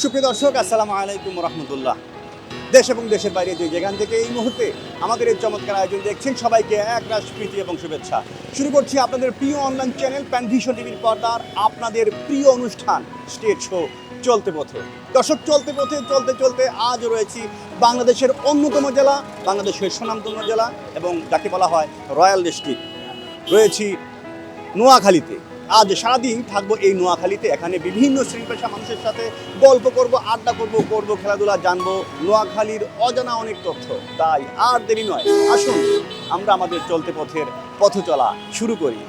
সুপ্রিয় দর্শক, আসসালামু আলাইকুম রহমতুল্লাহ। দেশ এবং দেশের বাইরে যে যেখান থেকে এই মুহূর্তে আমাদের এই চমৎকার আয়োজন দেখছেন, সবাইকে এক রাশ প্রীতি এবং শুভেচ্ছা। শুরু করছি আপনাদের প্রিয় অনলাইন চ্যানেল প্যানভিশন টিভির পর্দার আপনাদের প্রিয় অনুষ্ঠান স্টেজ শো চলতে পথে। দর্শক, চলতে পথে, চলতে চলতে আজ রয়েছি বাংলাদেশের অন্যতম জেলা, বাংলাদেশের সুনামতম জেলা এবং যাকে বলা হয় রয়্যাল ডিস্ট্রিক্ট রয়েছি নোয়াখালীতে। আজ সারাদিন থাকব এই নোয়াখালীতে। এখানে বিভিন্ন শ্রেণি পেশা মানুষের সাথে গল্প করব, আড্ডা করব করব, খেলাধুলা, জানব নোয়াখালীর অজানা অনেক তথ্য। তাই আর দেরি নয়, আসুন আমরা আমাদের চলতে পথের পথ চলা শুরু করি।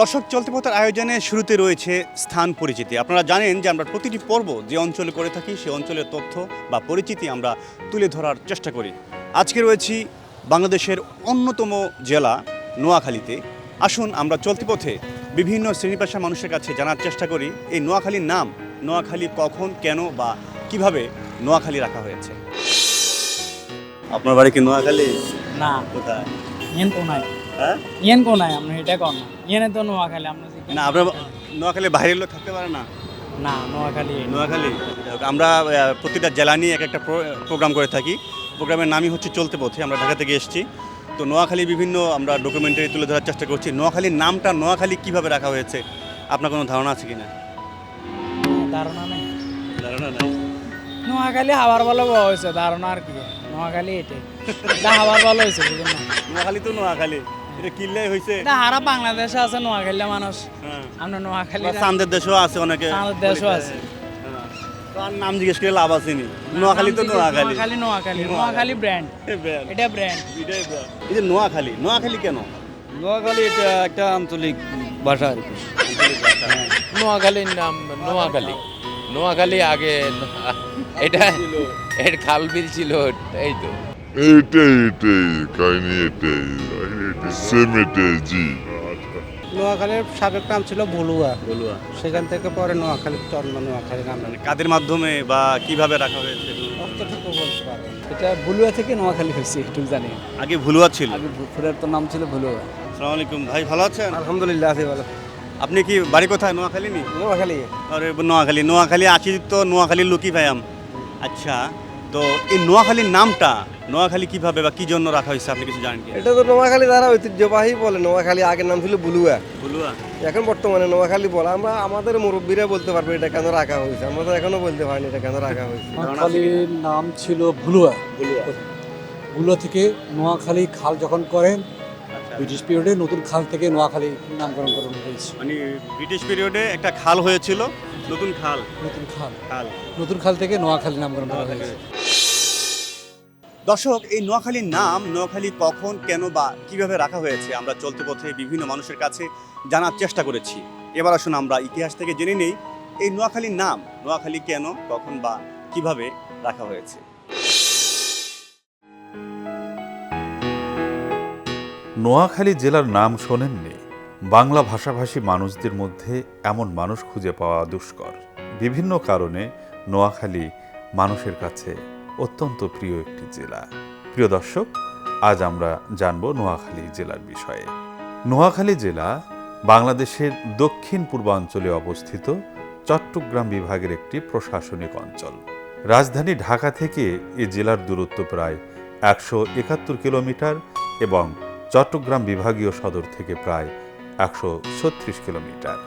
দর্শক, চলতে পথের আয়োজনে শুরুতে রয়েছে স্থান পরিচিতি। আপনারা জানেন যে আমরা প্রতিটি পর্ব যে অঞ্চলে করে থাকি সেই অঞ্চলের তথ্য বা পরিচিতি আমরা তুলে ধরার চেষ্টা করি। আজকে রয়েছি বাংলাদেশের অন্যতম জেলা নোয়াখালীতে। আসুন আমরা চলতি পথে বিভিন্ন শ্রেণি পেশার মানুষের কাছে জানার চেষ্টা করি এই নোয়াখালীর নাম নোয়াখালী কখন কেন বা কীভাবে নোয়াখালী রাখা হয়েছে? আপনার বাড়ি কি নোয়াখালী? না। কোথায়? ইয়েন তো নাই হ্যাঁ? ইয়েন কো নাই আমরা এটা কর না। ইয়েনে তো নোয়াখালী আমরা না আপনার নোয়াখালী বাইরের লোক থাকতে পারে না? না নোয়াখালী। নোয়াখালী। আমরা প্রতিটা জেলা নিয়ে এক একটা প্রোগ্রাম করে থাকি। প্রোগ্রামের নামই হচ্ছে চলতে পথে আমরা ঢাকা থেকে এসেছি। তো নোয়াখালী বিভিন্ন আমরা ডকুমেন্টারি তুলে ধরার চেষ্টা করছি। নোয়াখালীর নামটা নোয়াখালী কীভাবে রাখা হয়েছে? আপনার কোনো ধারণা আছে কিনা? ধারণা নেই। ধারণা নাই? নোয়াখালী হাওয়ার ভালো হয়েছে ধারণা আর কি? নোয়াখালী এটাই। এটা হাওয়ার ভালো হয়েছে না? নোয়াখালী তো নোয়াখালী। এটা কিনলেই হয়েছে এটা হারা বাংলাদেশে আছে নোয়াখালী মানুষ। হ্যাঁ। আমরা নোয়াখালী চান্দের দেশও আছে অনেকে চাঁদের দেশও আছে। নাম জিজ্ঞেস করে লাভ আছে নি নোয়াখালী তো নোয়াখালী। নোয়াখালী নোয়াখালী। নোয়াখালী। ব্র্যান্ড এটা ব্র্যান্ড এটাই ব্যান। এই যে নোয়াখালী নোয়াখালী কেন? নোয়াখালী এটা একটা আঞ্চলিক ভাষা আর কি। নোয়াখালীর নাম নোয়াখালী। নোয়াখালী আগে এটা এর খাল বিল ছিল এই তো। এটাই এটাই কাহিনী এটাই। সেম এটাই জি। নোয়াখালীর সাবেক নাম ছিল ভুলুয়া বলুয়া। সেখান থেকে পরে নোয়াখালী জন্ম নোয়াখালী নাম মানে কাদের মাধ্যমে বা কীভাবে রাখা হয়েছে অতটুকু বলতে পারব এটা ভুলুয়া থেকে নোয়াখালী হয়েছে একটু জানি। আগে ভুলুয়া ছিল? আগে ফুলের তো নাম ছিল ভুলুয়া। আসসালামু আলাইকুম। ভাই ভালো আছেন? আলহামদুলিল্লাহ আছি ভালো। আপনি কি বাড়ি কোথায়? নোয়াখালী নি? নোয়াখালী। আরে নোয়াখালী। নোয়াখালী আছি তো নোয়াখালীর লোকই ভাই আম। আচ্ছা তো এই নোয়াখালীর নামটা নোয়াখালী কীভাবে বা কি জন্য রাখা হয়েছে আপনি কিছু জানেন কি? এটা তো নোয়াখালী দ্বারা ঐতিহ্যবাহী বলে নোয়াখালী আগের নাম ছিল বুলুয়া। বুলুয়া? এখন বর্তমানে নোয়াখালী বলা আমরা আমাদের মুরব্বীরা বলতে পারবে এটা কেন রাখা হয়েছে আমরা তো এখনও বলতে পারিনি এটা কেন রাখা হয়েছে। নোয়াখালীর নাম ছিল ভুলুয়া ভুলুয়া ভুলুয়া থেকে নোয়াখালী খাল যখন করেন ব্রিটিশ পিরিয়ডে নতুন খাল থেকে নোয়াখালী নামকরণ করানো হয়েছে। মানে ব্রিটিশ পিরিয়ডে একটা খাল হয়েছিল নতুন খাল। নতুন খাল। খাল। নতুন খাল থেকে নোয়াখালী নামকরণ করা হয়েছে। দর্শক এই নোয়াখালীর নাম নোয়াখালী কখন কেন বা কীভাবে রাখা হয়েছে আমরা চলতে পথে বিভিন্ন মানুষের কাছে জানার চেষ্টা করেছি। এবার আসুন আমরা ইতিহাস থেকে জেনে নেই এই নোয়াখালীর নাম নোয়াখালী কেন কখন বা কীভাবে রাখা হয়েছে। নোয়াখালী জেলার নাম শোনেননি। বাংলা ভাষাভাষী মানুষদের মধ্যে এমন মানুষ খুঁজে পাওয়া দুষ্কর। বিভিন্ন কারণে নোয়াখালী মানুষের কাছে অত্যন্ত প্রিয় একটি জেলা। প্রিয় দর্শক, আজ আমরা জানব নোয়াখালী জেলার বিষয়ে। নোয়াখালী জেলা বাংলাদেশের দক্ষিণ পূর্বাঞ্চলে অবস্থিত চট্টগ্রাম বিভাগের একটি প্রশাসনিক অঞ্চল। রাজধানী ঢাকা থেকে এ জেলার দূরত্ব প্রায় একশো একাত্তর কিলোমিটার এবং চট্টগ্রাম বিভাগীয় সদর থেকে প্রায় একশো ছত্রিশ কিলোমিটার।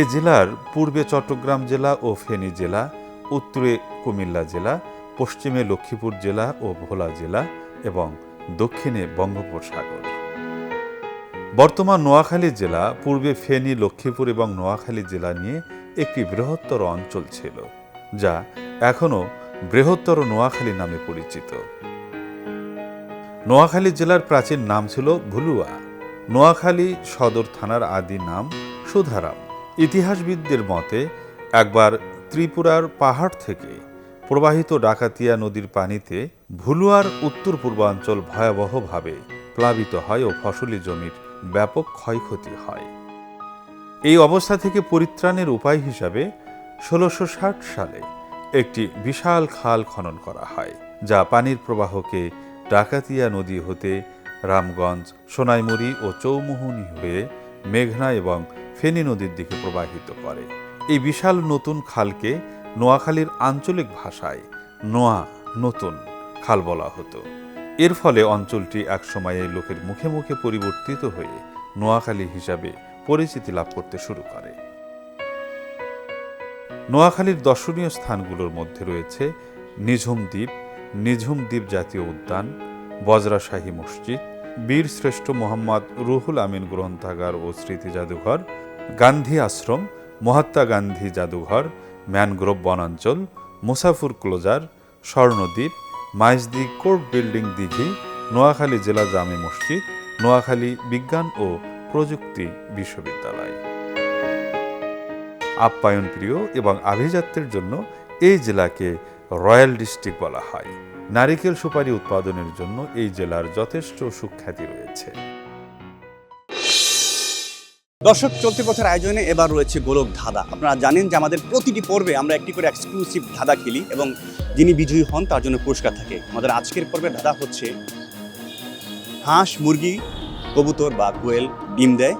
এ জেলার পূর্বে চট্টগ্রাম জেলা ও ফেনী জেলা, উত্তরে কুমিল্লা জেলা, পশ্চিমে লক্ষ্মীপুর জেলা ও ভোলা জেলা এবং দক্ষিণে বঙ্গোপসাগর। বর্তমান নোয়াখালী জেলা, পূর্বে ফেনী, লক্ষ্মীপুর এবং নোয়াখালী জেলা নিয়ে একটি বৃহত্তর অঞ্চল ছিল, যা এখনও বৃহত্তর নোয়াখালী নামে পরিচিত। নোয়াখালী জেলার প্রাচীন নাম ছিল ভুলুয়া। নোয়াখালী সদর থানার আদি নাম সুধারাম। ইতিহাসবিদদের মতে, একবার ত্রিপুরার পাহাড় থেকে প্রবাহিত ডাকাতিয়া নদীর পানিতে ভুলুয়ার উত্তর পূর্বাঞ্চল ভয়াবহভাবে প্লাবিত হয় ও ফসলি জমির ব্যাপক ক্ষয়ক্ষতি হয়। এই অবস্থা থেকে পরিত্রাণের উপায় হিসাবে ষোলোশো সালে একটি বিশাল খাল খনন করা হয়, যা পানির প্রবাহকে ডাকাতিয়া নদী হতে রামগঞ্জ, সোনাইমুড়ি ও চৌমুহনী হয়ে মেঘনা এবং ফেনী নদীর দিকে প্রবাহিত করে। এই বিশাল নতুন খালকে নোয়াখালীর আঞ্চলিক ভাষায় নোয়া নতুন খাল বলা হতো। এর ফলে অঞ্চলটি একসময়ে লোকের মুখে মুখে পরিবর্তিত হয়ে নোয়াখালী হিসাবে পরিচিতি লাভ করতে শুরু করে। নোয়াখালীর দর্শনীয় স্থানগুলোর মধ্যে রয়েছে নিঝুম দ্বীপ নিঝুম দ্বীপ জাতীয় উদ্যান বজরাশাহী মসজিদ, বীর শ্রেষ্ঠ মোহাম্মদ রুহুল আমিন গ্রন্থাগার ও স্মৃতি জাদুঘর, গান্ধী আশ্রম, মহাত্মা গান্ধী জাদুঘর, ম্যানগ্রোভ বনাঞ্চল, Musapur closure, Swarnadwip, Maijdee court building দিঘি, নোয়াখালী জেলা জামে মসজিদ, নোয়াখালী বিজ্ঞান ও প্রযুক্তি বিশ্ববিদ্যালয়। আপ্যায়ন প্রিয় এবং আভিজাত্যের জন্য এই জেলাকে রয়্যাল ডিস্ট্রিক্ট বলা হয়। নারিকেল সুপারি উৎপাদনের জন্য এই জেলার যথেষ্ট সুখ্যাতি রয়েছে। দর্শক, চলতি পথের আয়োজনে এবার রয়েছে গোলক ধাঁধা। আপনারা জানেন যে আমাদের প্রতিটি পর্বে আমরা একটি করে এক্সক্লুসিভ ধাঁধা খেলি এবং যিনি বিজয়ী হন তার জন্য পুরস্কার থাকে। আমাদের আজকের পর্বে ধাঁধা হচ্ছে হাঁস, মুরগি, কবুতর বা কোয়েল, ডিম দেয়,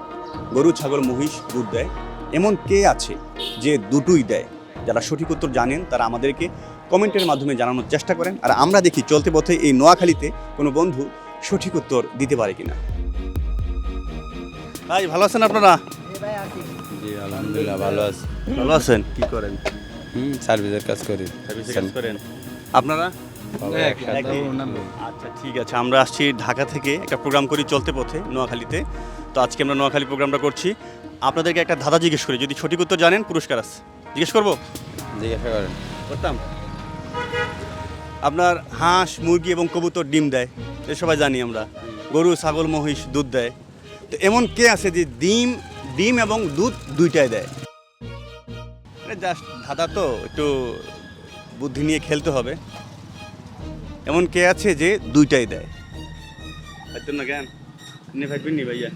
গরু, ছাগল, মহিষ, দুধ দেয়। এমন কে আছে যে দুটোই দেয়? যারা সঠিক উত্তর জানেন তারা আমাদেরকে কমেন্টের মাধ্যমে জানানোর চেষ্টা করেন আর আমরা দেখি চলতে পথে এই নোয়াখালীতে কোনো বন্ধু সঠিক উত্তর দিতে পারে কিনা। ভাই ভালো আছেন আপনারা? জি আলহামদুলিল্লাহ ভালো আছি। ভালো আছেন? কি করেন? হুম সার্ভিসের কাজ করি। সার্ভিসে কাজ করেন। আপনারা? আচ্ছা ঠিক আছে। আমরা আসছি ঢাকা থেকে একটা প্রোগ্রাম করি চলতে পথে নোয়াখালীতে। তো আজকে আমরা নোয়াখালী প্রোগ্রামটা করছি। আপনাদেরকে একটা ধাঁধা জিজ্ঞেস করি যদি সঠিক উত্তর জানেন পুরস্কার আছে। জিজ্ঞেস করব? জিজ্ঞাসা করেন। করতাম। আপনার হাঁস মুরগি এবং কবুতর ডিম দেয়। এ সবাই জানি আমরা। গরু ছাগল মহিষ দুধ দেয়। তো এমন কে আছে যে ডিম ডিম এবং দুধ দুইটাই দেয়? জাস্ট ধাঁধা তো একটু বুদ্ধি নিয়ে খেলতে হবে। এমন কে আছে যে দুইটাই দেয়? পারতেন না জ্ঞান। নে ভাববেন নি ভাইয়া।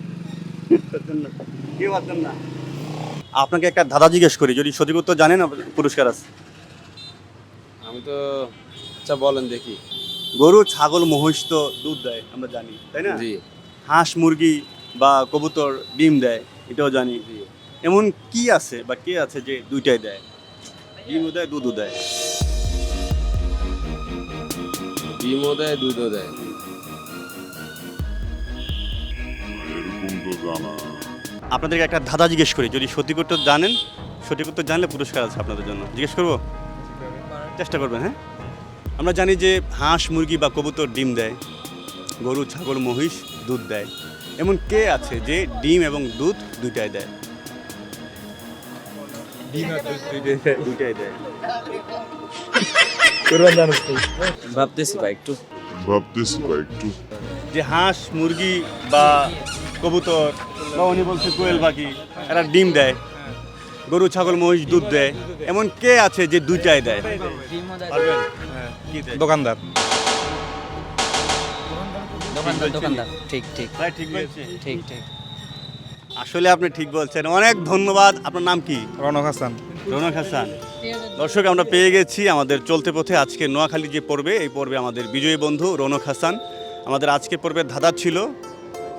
পারতেন না কেউ পারতেন না? আপনাকে একটা ধাঁধা জিজ্ঞেস করি যদি সঠিক উত্তর জানেন পুরস্কার আছে। আমি তো আচ্ছা বলেন দেখি। গরু ছাগল মহিষ তো দুধ দেয় আমরা জানি তাই না? জি। হাঁস মুরগি বা কবুতর ডিম দেয় এটাও জানি। এমন কি আছে বা কে আছে যে দুইটাই দেয়? ডিমও দেয় দুধও দেয়। ডিমও দেয় দুধও দেয়। আপনাদেরকে একটা ধাঁধা জিজ্ঞেস করি যদি সঠিক উত্তর জানেন সঠিক উত্তর জানলে পুরস্কার আছে আপনাদের জন্য। জিজ্ঞেস করব? চেষ্টা করবেন হ্যাঁ? আমরা জানি যে হাঁস মুরগি বা কবুতর ডিম দেয় গরু ছাগল মহিষ দুধ দেয়। এমন কে আছে যে ডিম এবং দুধ দুইটাই দেয়? দুইটাই দেয়। ভাবতেছি ভাই একটু। ভাবতেছি ভাই একটু। যে হাঁস মুরগি বা কবুতর বা উনি বলছে কোয়েল পাখি এরা ডিম দেয়। গরু ছাগল মহিষ দুধ দেয়। এমন কে আছে যে দুইটাই দেয়। পারবেন? দোকানদার। দোকানদার দোকানদার। ঠিক ঠিক। ভাই ঠিক ঠিক ঠিক। আসলে আপনি ঠিক বলছেন। অনেক ধন্যবাদ। আপনার নাম কি? রনক হাসান। রনক হাসান। দর্শক আমরা পেয়ে গেছি আমাদের চলতে পথে আজকে নোয়াখালী যে পর্বে এই পর্বে আমাদের বিজয়ী বন্ধু রনক হাসান। আমাদের আজকে পর্বের ধাঁধা ছিল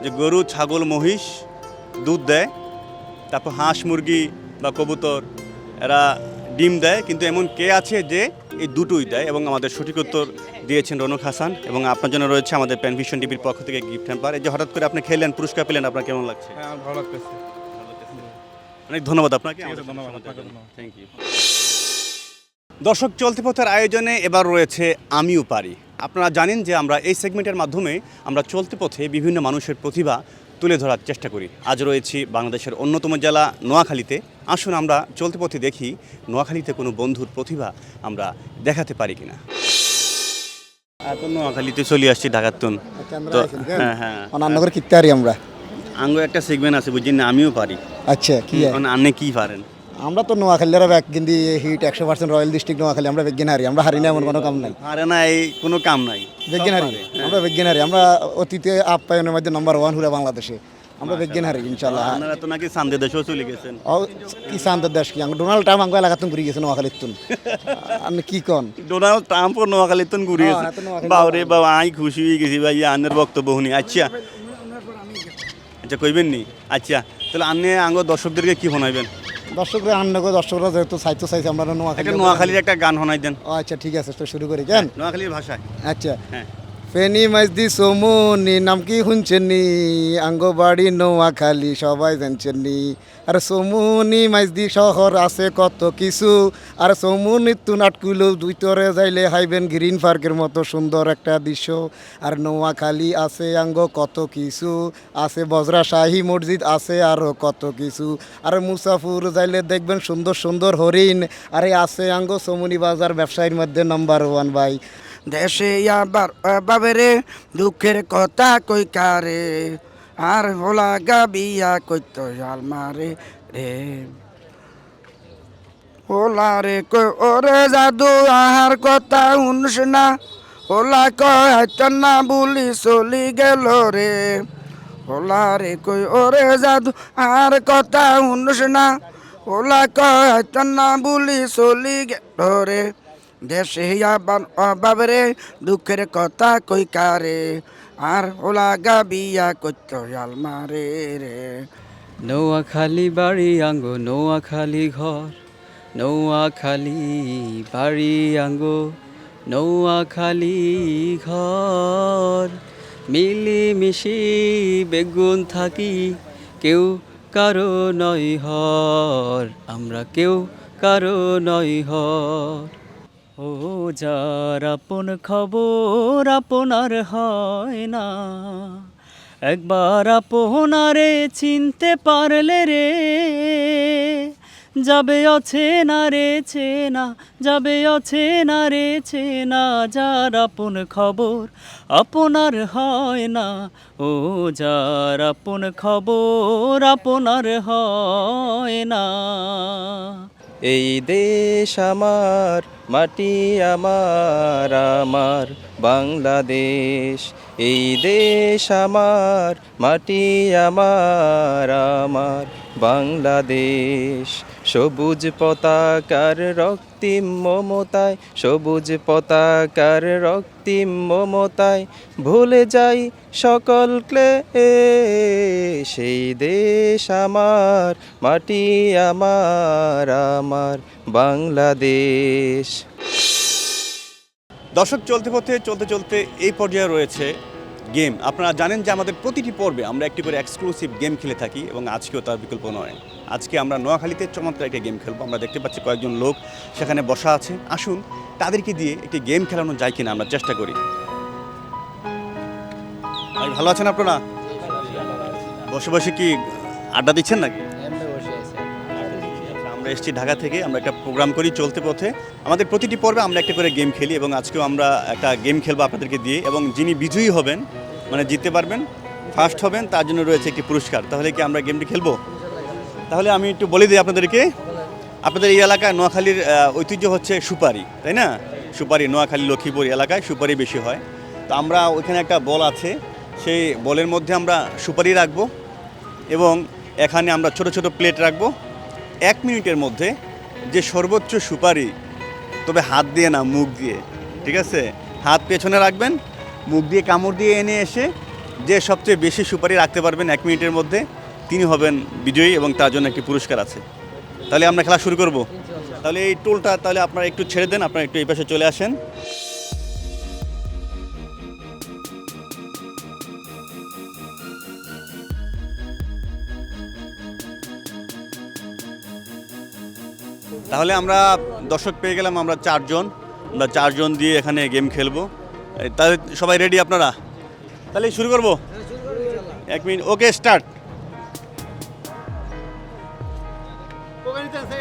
যে গরু ছাগল মহিষ দুধ দেয় তারপর হাঁস মুরগি বা কবুতর এরা ডিম দেয় কিন্তু এমন কে আছে যে এই দুটোই দেয় এবং আমাদের সঠিক উত্তর দিয়েছেন রৌনক হাসান এবং আপনার জন্য রয়েছে আমাদের প্যানভিশন টিভির পক্ষ থেকে গিফট হ্যাম্পার। এই যে হঠাৎ করে আপনি খেলেন পুরস্কার পেলেন আপনার কেমন লাগছে? হ্যাঁ ভালো লাগতেছে। অনেক ধন্যবাদ আপনাকে। থ্যাংক ইউ দর্শক চলতি পথের আয়োজনে এবার রয়েছে আমিও পারি। আপনারা জানেন যে আমরা এই সেগমেন্টের মাধ্যমে আমরা চলতি পথে বিভিন্ন মানুষের প্রতিভা তুলে ধরার চেষ্টা করি। আজ রয়েছি বাংলাদেশের অন্যতম জেলা নোয়াখালীতে। আসুন আমরা চলতে পথে দেখি নোয়াখালীতে কোনো বন্ধুর প্রতিভা আমরা দেখাতে পারি কিনা। এখন নোয়াখালীতে চলে আসছি ঢাকাতুন তো হ্যাঁ। হ্যাঁ অনান্নগর কিনতে পারি আমরা। আঙ্গ একটা সেগমেন্ট আছে বুঝছেন না? আমিও পারি। আচ্ছা কি? এখন আন্নে কি পারেন? আমরা তো নোয়াখালীরা ব্যাগ কিন্তু হিট একশো পার্সেন্ট রয়্যাল ডিস্ট্রিক্ট নোয়াখালী আমরা বেগিন হারি আমরা হারি না এমন কোনো কাম নাই। আরে না এই কোনো কাম নাই। বেগিন হারি আমরা বেগিন হারি আমরা অতীতে আপ্যায়নের মধ্যে নাম্বার ওয়ান হুরা বাংলাদেশে। আমরা বেগিন হারি ইনশাল্লাহ আপনারা তো নাকি সান্দে দেশেও চলে গেছেন। ও কি শান্ত দেশ কি? ডোনাল্ড ট্রাম্প আঙ্গ এলাকাতুন ঘুরে গেছে নোয়াখালীর তুন। আপনি কি কন? ডোনাল্ড ট্রাম্প ও নোয়াখালীতে ঘুরে হ্যাঁ, গেছে। এত বাবরে বাবা আই খুশি হয়ে গেছি ভাই আন্নের বক্তব্য শুনি। আচ্ছা। আচ্ছা কইবেন নি? আচ্ছা তাহলে আন্নে আঙ্গ দর্শকদেরকে কি শোনাইবেন? দর্শকরা আন্নগো দর্শকরা যেহেতু চাইতে চাইছে আমরা নোয়াখালী একটা নোয়াখালীর একটা গান শোনাই দেন। ও আচ্ছা ঠিক আছে তো শুরু করি কেন নোয়াখালীর ভাষায়। আচ্ছা। হ্যাঁ। ফেনি মাইজদি সোমনি, নাম কি শুনছেননি? আঙ্গবাড়ি নোয়াখালী, সবাই জানছেননি। আর সোমনি মাইজদি শহর আছে কত কিছু। আর সোমনি তু নাটকুলো দুইতরে যাইলে হাইবেন গ্রিন পার্কের মতো সুন্দর একটা দৃশ্য। আর নোয়াখালী আছে আঙ্গ কত কিছু। আছে বজরা শাহী মসজিদ আছে আরও কত কিছু। আর মুসাফুর যাইলে দেখবেন সুন্দর সুন্দর হরিণ। আরে আছে আঙ্গ সমুনি বাজার ব্যবসায়ীর মধ্যে নাম্বার ওয়ান ভাই। দেশে আবার বাবেরে, দুঃখের কথা কই কারে? আর ভোলা গাবিয়া কইত জাল মারে রে? ওলা রে কই, ওরে জাদু আহার কথা উনস না? ওলা কয় না বুলি চলি গেল রে? ওলা রে কই, ওরে জাদু আর কথা উনস না? ওলা কয় না বুলি চলি গেল রে? দেশে আবার অভাবরে দুঃখের কথা কই কারে? আর ওলা গা বিয়া কইত জাল মারে রে। নোয়াখালী বাড়ি আঙ্গ, নোয়াখালী ঘর। নোয়াখালী বাড়ি আঙ্গ, নোয়াখালী ঘর। মিলি মিশি বেগুন থাকি, কেউ কারও নয় হর। আমরা কেউ কারও নয় হর। ও যার আপন খবর আপনার হয় না, একবার আপনারে চিনতে পারলে রে, যাবে অছে না রে চেনা, যাবে অছে না রে চেনা, যার আপন খবর আপনার হয় না, ও যার আপন খবর আপনার হয় না। এই দেশ আমার মাটি আমার আমার বাংলাদেশ। এই দেশ আমার মাটি আমার আমার বাংলাদেশ। সবুজ পতাকার রক্তিম মমতায়, সবুজ পতাকার রক্তিম মমতায় ভুলে যাই সকল ক্লে সেই দেশ আমার, মাটি আমার আমার বাংলাদেশ। দর্শক, চলতে পথে, চলতে চলতে এই পর্যায়ে রয়েছে গেম। আপনারা জানেন যে আমাদের প্রতিটি পর্বে আমরা একটি করে এক্সক্লুসিভ গেম খেলে থাকি এবং আজকেও তার বিকল্প নয়। আজকে আমরা নোয়াখালীতে চমৎকার একটা গেম খেলব। আমরা দেখতে পাচ্ছি কয়েকজন লোক সেখানে বসা আছে। আসুন, তাদেরকে দিয়ে একটি গেম খেলানো যায় কিনা আমরা চেষ্টা করি। ভালো আছেন আপনারা? বসে বসে কি আড্ডা দিচ্ছেন নাকি? আমরা এসেছি ঢাকা থেকে, আমরা একটা প্রোগ্রাম করি চলতে পথে। আমাদের প্রতিটি পর্বে আমরা একটা করে গেম খেলি এবং আজকেও আমরা একটা গেম খেলব আপনাদেরকে দিয়ে এবং যিনি বিজয়ী হবেন মানে জিততে পারবেন ফার্স্ট হবেন, তার জন্য রয়েছে একটি পুরস্কার। তাহলে কি আমরা গেমটি খেলব? তাহলে আমি একটু বলে দিই আপনাদেরকে। আপনাদের এই এলাকায় নোয়াখালীর ঐতিহ্য হচ্ছে সুপারি, তাই না? সুপারি, নোয়াখালী, লক্ষ্মীপুর এলাকায় সুপারি বেশি হয়। তো আমরা ওইখানে একটা বল আছে, সেই বলের মধ্যে আমরা সুপারি রাখব এবং এখানে আমরা ছোট ছোট প্লেট রাখব। এক মিনিটের মধ্যে যে সর্বোচ্চ সুপারি, তবে হাত দিয়ে না, মুখ দিয়ে, ঠিক আছে? হাত পেছনে রাখবেন, মুখ দিয়ে কামড় দিয়ে এনে এসে যে সবচেয়ে বেশি সুপারি রাখতে পারবেন এক মিনিটের মধ্যে। তিনি হবেন বিজয়ী এবং তার জন্য একটি পুরস্কার আছে। তাহলে আমরা খেলা শুরু করব। তাহলে এই টোলটা তাহলে আপনারা একটু ছেড়ে দেন, আপনারা একটু এই পাশে চলে আসেন। তাহলে আমরা দর্শক পেয়ে গেলাম, আমরা চারজন। আমরা চারজন দিয়ে এখানে গেম খেলব। তাহলে সবাই রেডি আপনারা? তাহলে শুরু করব? এক মিনিট ওকে স্টার্ট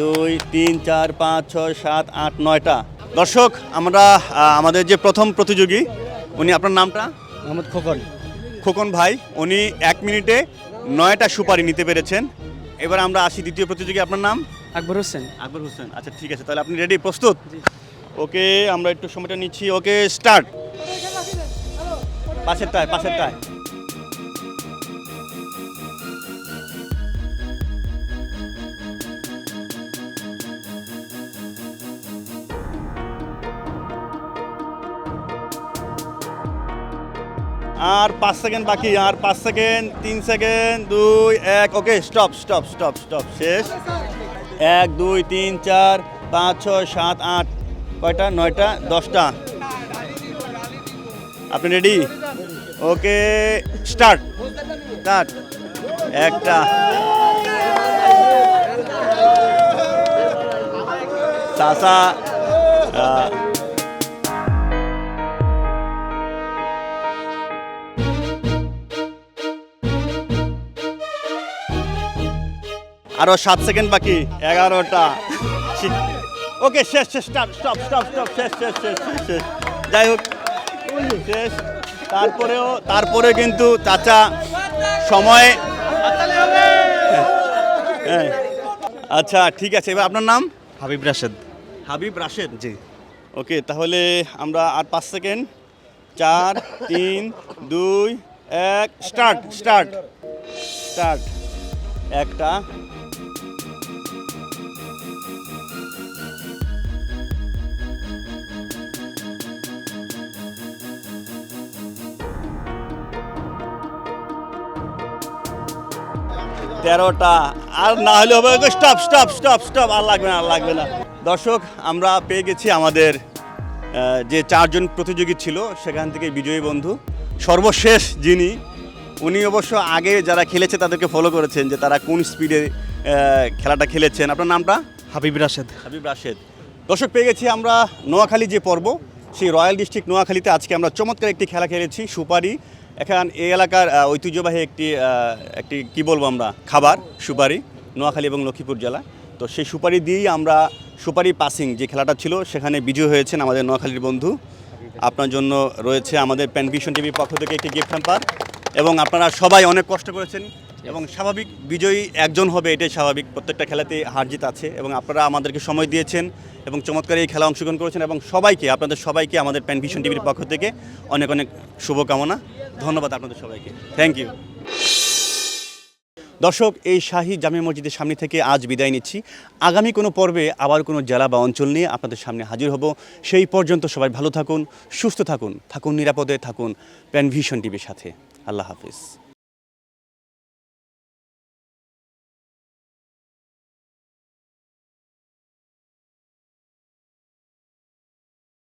দুই তিন চার পাঁচ ছয় সাত আট নয়টা। দর্শক আমরা আমাদের যে প্রথম প্রতিযোগী উনি আপনার নামটা? মোহাম্মদ খোকন। খোকন ভাই উনি এক মিনিটে নয়টা সুপারি নিতে পেরেছেন। এবার আমরা আসি দ্বিতীয় প্রতিযোগী আপনার নাম? আকবর হোসেন। আকবর হোসেন। আচ্ছা ঠিক আছে তাহলে আপনি রেডি প্রস্তুত? ওকে আমরা একটু সময়টা নিচ্ছি। ওকে স্টার্ট পাশের পাশেরটায় পাশেরটায়। আর পাঁচ সেকেন্ড বাকি, আর পাঁচ সেকেন্ড, তিন সেকেন্ড, দুই, এক, okay stop stop stop stop শেষ। এক, দুই, তিন, চার, পাঁচ, ছয়, সাত, আট, কয়টা? নয়টা? দশটা। আপনি রেডি ওকে স্টার্ট স্টার্ট একটা। চাষা আহ, আরও সাত সেকেন্ড বাকি এগারোটা। ওকে শেষ শেষ স্টপ স্টপ স্টপ স্টপ শেষ শেষ শেষ শেষ যাই হোক শেষ। তারপরেও তারপরে কিন্তু চাচা সময় হ্যাঁ। আচ্ছা ঠিক আছে এবার আপনার নাম? হাবিব রাশেদ। হাবিব রাশেদ? জি। ওকে তাহলে আমরা আর পাঁচ সেকেন্ড। চার তিন দুই এক স্টার্ট স্টার্ট। স্টার্ট। একটা তেরোটা আর না হলে হবে স্টপ স্টপ স্টপ স্টপ আর লাগবে না আর লাগবে না। দর্শক আমরা পেয়ে গেছি আমাদের যে চারজন প্রতিযোগী ছিল সেখান থেকে বিজয়ী বন্ধু। সর্বশেষ যিনি উনি অবশ্য আগে যারা খেলেছে তাদেরকে ফলো করেছেন যে তারা কোন স্পিডে খেলাটা খেলেছেন। আপনার নামটা? হাবিব রাশেদ। হাবিব রাশেদ। দর্শক পেয়ে গেছি আমরা নোয়াখালী যে পর্ব সেই রয়্যাল ডিস্ট্রিক্ট নোয়াখালীতে আজকে আমরা চমৎকার একটি খেলা খেলেছি সুপারি। এখান এই এলাকার ঐতিহ্যবাহী একটি একটি, কি বলব আমরা, খাবার, সুপারি, নোয়াখালী এবং লক্ষ্মীপুর জেলা। তো সেই সুপারি দিয়েই আমরা সুপারি পাসিং যে খেলাটা ছিল, সেখানে বিজয় হয়েছেন আমাদের নোয়াখালীর বন্ধু। আপনার জন্য রয়েছে আমাদের প্যানভিশন টিভির পক্ষ থেকে একটি গিফট হ্যাম্পার এবং আপনারা সবাই অনেক কষ্ট করেছেন। এবং স্বাভাবিক বিজয়ী একজন হবে, এটাই স্বাভাবিক। প্রত্যেকটা খেলাতে হার জিত আছে এবং আপনারা আমাদেরকে সময় দিয়েছেন এবং চমৎকার এই খেলা অংশগ্রহণ করেছেন এবং সবাইকে, আপনাদের সবাইকে, আমাদের প্যানভিশন টিভির পক্ষ থেকে অনেক অনেক শুভকামনা। ধন্যবাদ আপনাদের সবাইকে। থ্যাংক ইউ দর্শক, এই শাহী জামে মসজিদের সামনে থেকে আজ বিদায় নিচ্ছি। আগামী কোনো পর্বে আবার কোনো জেলা বা অঞ্চল নিয়ে আপনাদের সামনে হাজির হব। সেই পর্যন্ত সবাই ভালো থাকুন, সুস্থ থাকুন থাকুন নিরাপদে, থাকুন প্যানভিশন টিভির সাথে। আল্লাহ হাফিজ।